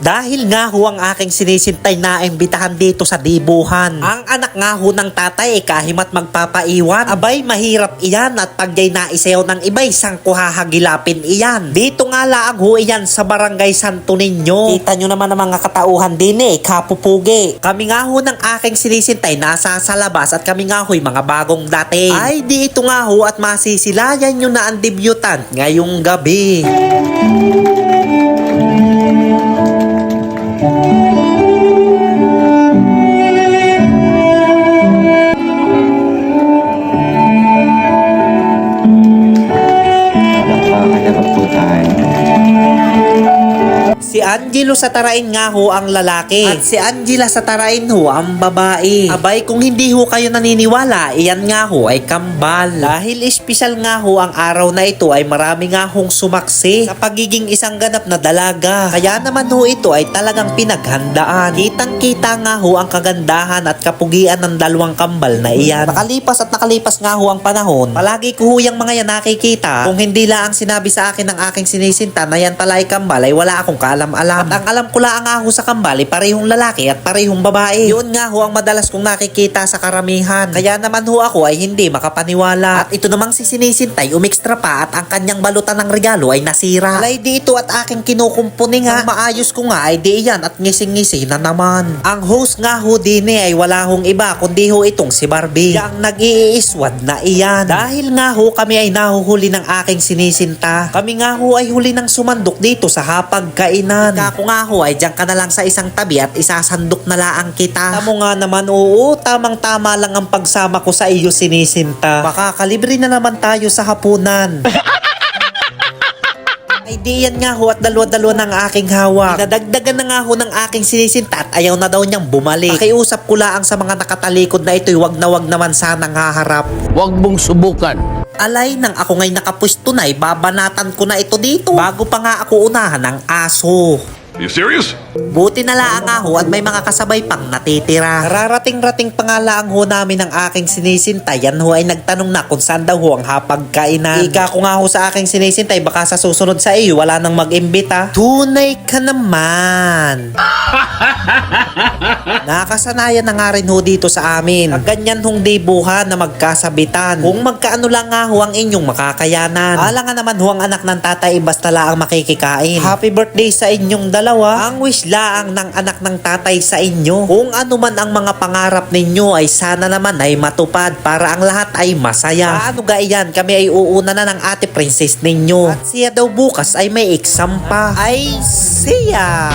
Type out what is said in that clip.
Dahil nga ho ang aking sinisintay na imbitahan dito sa dibuhan. Ang anak nga ho ng tatay ay kahimat magpapaiwan. Abay, mahirap iyan at pag jay naisayaw ng iba'y sang kuhahagilapin iyan. Dito nga laang ho iyan sa barangay Santo Niño. Kita nyo naman ang mga katauhan din eh, kapupugi. Kami nga ho ng aking sinisintay nasa sa labas at kami nga ho'y mga bagong dating. Ay, di ito nga ho at masisilayan nyo na ang debutant ngayong gabi. Nakakaharap Si Angelo sa tarain nga ho ang lalaki. At si Angela sa tarain ho ang babae. Abay, kung hindi ho kayo naniniwala, iyan nga ho ay kambal. Dahil espesyal nga ho ang araw na ito ay marami nga hong sumaksi sa pagiging isang ganap na dalaga. Kaya naman ho ito ay talagang pinaghandaan. Kitang kita nga ho ang kagandahan at kapugian ng dalawang kambal na iyan. Nakalipas at nakalipas nga ho ang panahon. Palagi ko ho yung mga yan nakikita. Kung hindi lang ang sinabi sa akin ng aking sinisinta na yan pala ay kambal ay wala akong kaalam-alam. At ang alam ko lang ho sa kambal ay parehong lalaki at parehong babae. Yun nga ho ang madalas kong nakikita sa karamihan. Kaya naman ho ako ay hindi makapaniwala. At ito namang si sinisintay umextra pa at ang kanyang balutan ng regalo ay nasira. Alay dito at aking kinukumpuni nga. Ang maayos ko nga ay di yan at ngising-ngisi na naman. Ang host nga ho din eh ay wala hong iba kundi ho itong si Barbie. Yang nag-iiswad na iyan. Dahil nga ho kami ay nahuhuli ng aking sinisinta. Kami nga ho ay huli ng sumandok dito sa hapag kainan. Kako nga ho ay diyan ka na lang sa isang tabi at isasandok na laang kita. Tamo nga naman oo, tamang tama lang ang pagsama ko sa iyo sinisinta. Baka kalibre na naman tayo sa hapunan. Ay di yan nga ho at dalawa-dalawa ng aking hawak. Nadagdagan na nga ho ng aking sinisinta at ayaw na daw niyang bumalik. Pakiusap ko lang sa mga nakatalikod na ito'y wag na wag naman sanang haharap. Huwag mong subukan. Alay nang ako ngay nakapwesto na, babanatan ko na ito dito. Bago pa nga ako unahan ng aso. You serious? Buti na lang nga ho at may mga kasabay pang natitira. Rarating-rating pa nga lang ho namin ng aking sinisinta. Yan ho ay nagtanong na kung saan daw ho ang hapagkainan. Ika ko nga ho sa aking sinisintay baka sa susunod sa iyo wala nang mag-imbita. Tunay ka naman. Nakasanayan na nga rin ho dito sa amin. Pag ganyan hong debuhan na magkasabitan. Kung magkaano lang nga ho ang inyong makakayanan. Ala nga naman ho ang anak ng tatay basta lang makikikain. Happy birthday sa inyong dalawa. Ang wish laang ng anak ng tatay sa inyo. Kung ano man ang mga pangarap ninyo ay sana naman ay matupad para ang lahat ay masaya. Paano ga iyan? Kami ay uuna na ng ate princess ninyo. At siya daw bukas ay may exam pa. Ay siya!